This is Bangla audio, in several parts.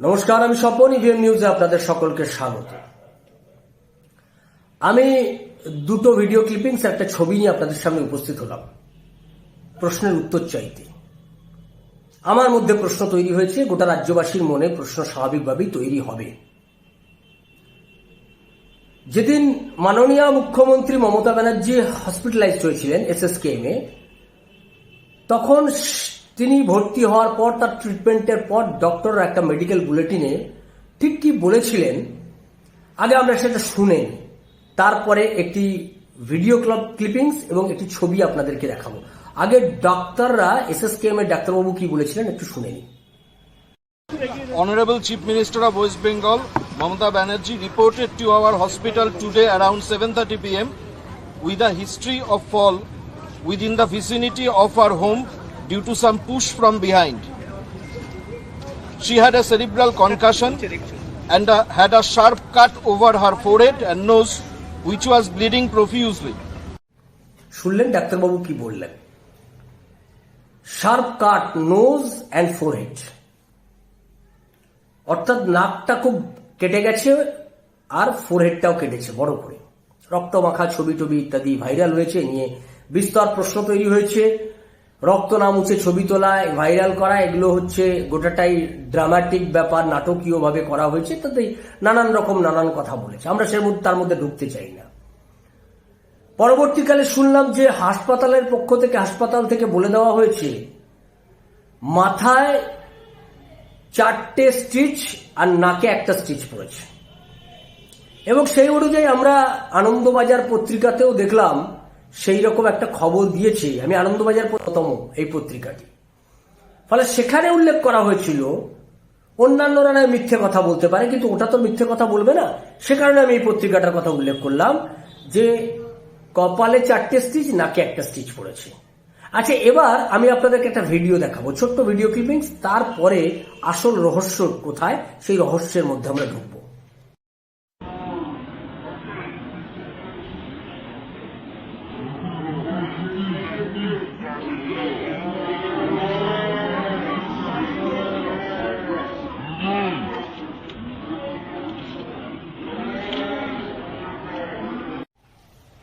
নমস্কার, আমি স্বপন, ইভিএম নিউজে আপনাদের সকলকে স্বাগত। আমি দুটো ভিডিও ক্লিপিংস, একটা ছবি নিয়ে আপনাদের সামনে উপস্থিত হলাম। প্রশ্নের উত্তর চাইতে। আমার মধ্যে প্রশ্ন তৈরি হয়েছে, গোটা রাজ্যবাসীর মনে প্রশ্ন স্বাভাবিকভাবেই তৈরি হবে। যেদিন মাননীয় মুখ্যমন্ত্রী মমতা ব্যানার্জি হসপিটালাইজড হয়েছিলেন এসএসকেএম এ তখন তিনি ভর্তি হওয়ার পর তার ট্রিটমেন্টের পর ডক্টর একটা মেডিকেল বুলেটিনে ঠিক কি বলেছিলেন? আগে আমরা সেটা শুনে তারপরে একটি ভিডিও ক্লাব ক্লিপিংস এবং একটি ছবি আপনাদেরকে দেখাবো। আগে ডাক্তাররা এস এস কেএম এর ডাক্তারবাবু কি বলেছিলেন একটু শুনে নিই। Honourable chief minister of West Bengal Mamata Banerjee reported to our hospital today around seven thirty P M with the history of fall within the vicinity of her home due to some push from behind. She had a cerebral concussion and uh, had a sharp cut over her forehead and nose, which was bleeding profusely. শুনলেন ডাক্তারবাবু কি বললেন sharp cut nose and forehead অর্থাৎ নাকটা খুব কেটে গেছে আর ফোরহেডটাও কেটেছে বড় করে রক্ত মাখা ছবি টবি ইত্যাদি ভাইরাল হয়েছে নিয়ে বিস্তর প্রশ্ন তৈরি হয়েছে রক্ত না মুছে ছবি তোলা, ভাইরাল করা, এগুলো হচ্ছে গোটাটাই ড্রামাটিক ব্যাপার নাটকীয় ভাবে করা হয়েছে তাতে নানান রকম নানান কথা বলেছে। আমরা সে তার মধ্যে ঢুকতে চাই না। পরবর্তীকালে শুনলাম যে হাসপাতালের পক্ষ থেকে, হাসপাতাল থেকে বলে দেওয়া হয়েছে, মাথায় চারটে স্টিচ আর নাকে একটা স্টিচ পড়েছে। এবং সেই অনুযায়ী আমরা আনন্দবাজার পত্রিকাতেও দেখলাম সেই রকম একটা খবর দিয়েছি। আমি আনন্দবাজার প্রথম এই পত্রিকাটি। ফলে সেখানে উল্লেখ করা হয়েছিল, অন্যান্যরা নয় মিথ্যে কথা বলতে পারে, কিন্তু ওটা তো মিথ্যে কথা বলবে না। সে কারণে আমি এই পত্রিকাটার কথা উল্লেখ করলাম যে, কপালে চারটে স্টিচ নাকে একটা স্টিচ পড়েছে। আচ্ছা এবার আমি আপনাদেরকে একটা ভিডিও দেখাবো, ছোট্ট ভিডিও ক্লিপিংস তারপরে আসল রহস্য কোথায়, সেই রহস্যের মধ্যে আমরা ঢুকবো।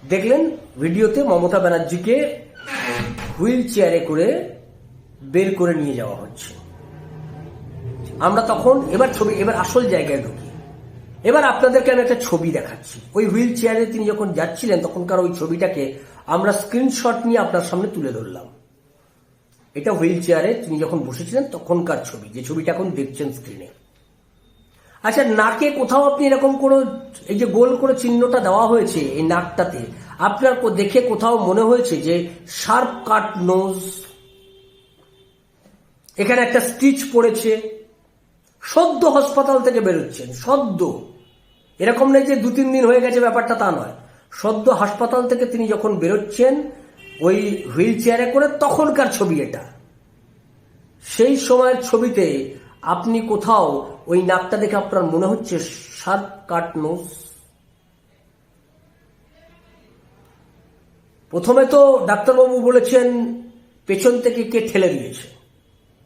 দেখলেন ভিডিওতে মমতা ব্যানার্জিকে হুইল চেয়ারে করে বের করে নিয়ে যাওয়া হচ্ছে। আমরা তখন এবার ছবি, এবার আসল জায়গায় ঢুকি। এবার আপনাদেরকে আমি একটা ছবি দেখাচ্ছি। ওই হুইল চেয়ারে তিনি যখন যাচ্ছিলেন, তখনকার ওই ছবিটাকে আমরা স্ক্রিনশট নিয়ে আপনার সামনে তুলে ধরলাম। এটা হুইল চেয়ারে তিনি যখন বসেছিলেন, তখনকার ছবি। যে ছবিটা এখন দেখছেন স্ক্রিনে। আচ্ছা নাকে কোথাও আপনি এরকম কোনো এই যে গোল করে চিহ্নটা দেওয়া হয়েছে এই নাকটাতে, আপনার দেখে কোথাও মনে হয়েছে যে শার্প কাট নোজ? এখানে একটা স্টিচ পড়েছে। সদ্য হাসপাতাল থেকে বেরোচ্ছেন, সদ্য। এরকম নেই যে দু তিন দিন হয়ে গেছে, ব্যাপারটা তা নয়। সদ্য হাসপাতাল থেকে তিনি যখন বেরোচ্ছেন, ওই হুইল চেয়ারে করে তখনকার ছবি এটা। সেই সময়ের ছবিতে আপনি কোথাও ওই নাকটা দেখে আপনার মনে হচ্ছে শার্প কাট নোজ? প্রথমে তো ডাক্তারবাবু বলেছেন, পেছন থেকে কে ঠেলে দিয়েছে।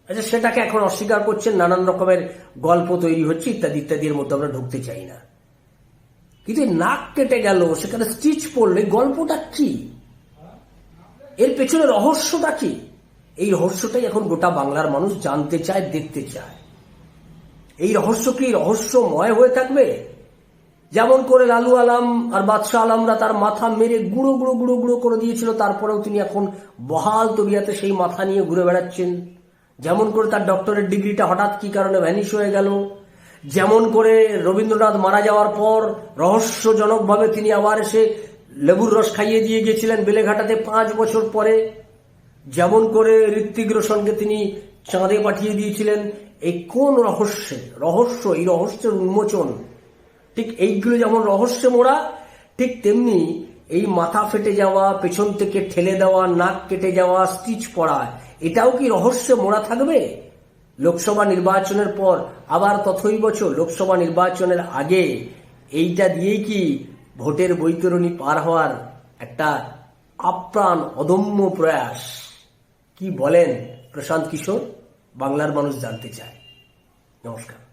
আচ্ছা সেটাকে এখন অস্বীকার করছেন, নানান রকমের গল্প তৈরি হচ্ছে, ইত্যাদি, ইত্যাদির মধ্যে আমরা ঢুকতে চাই না। কিন্তু নাক কেটে গেল, সেখানে স্টিচ পড়লে গল্পটা কি? এর পেছনে রহস্যটা কি? এই রহস্যটাই এখন গোটা বাংলার মানুষ জানতে চায়, দেখতে চায়। এই রহস্য কি রহস্যময় হয়ে থাকবে? যেমন করে লালু আলাম আর বাদশাহ আলামরা তার মাথা মেরে গুঁড়ো গুঁড়ো গুঁড়ো গুঁড়ো করে দিয়েছিল, তারপরেও তিনি এখন বহাল তবিয়াতে সেই মাথা নিয়ে ঘুরে বেড়াচ্ছেন। যেমন করে তার ডক্টরের ডিগ্রিটা হঠাৎ কি কারণে ভ্যানিশ হয়ে গেল। যেমন করে রবীন্দ্রনাথ মারা যাওয়ার পর রহস্যজনকভাবে তিনি আবার এসে লেবুর রস খাইয়ে দিয়ে গিয়েছিলেন বেলেঘাটাতে পাঁচ বছর পরে। যেমন করে ঋত্বিক রোশনকে তিনি চাঁদে পাঠিয়ে দিয়েছিলেন, এই কোন রহস্যে? রহস্য, এই রহস্যের উন্মোচন। ঠিক এইগুলো যেমন রহস্যে মোড়া, ঠিক তেমনি এই মাথা ফেটে যাওয়া, পেছন থেকে ঠেলে দেওয়া, নাক কেটে যাওয়া, স্টিচ পড়া এটাও কি রহস্যে মোড়া থাকবে? লোকসভা নির্বাচনের পর, আবার তথই বছর, লোকসভা নির্বাচনের আগে, এইটা দিয়েই কি ভোটের বৈতরণী পার হওয়ার একটা আপ্রাণ অদম্য প্রয়াস? কি বলেন প্রশান্ত কিশোর? বাংলার মানুষ জানতে চায়। নমস্কার।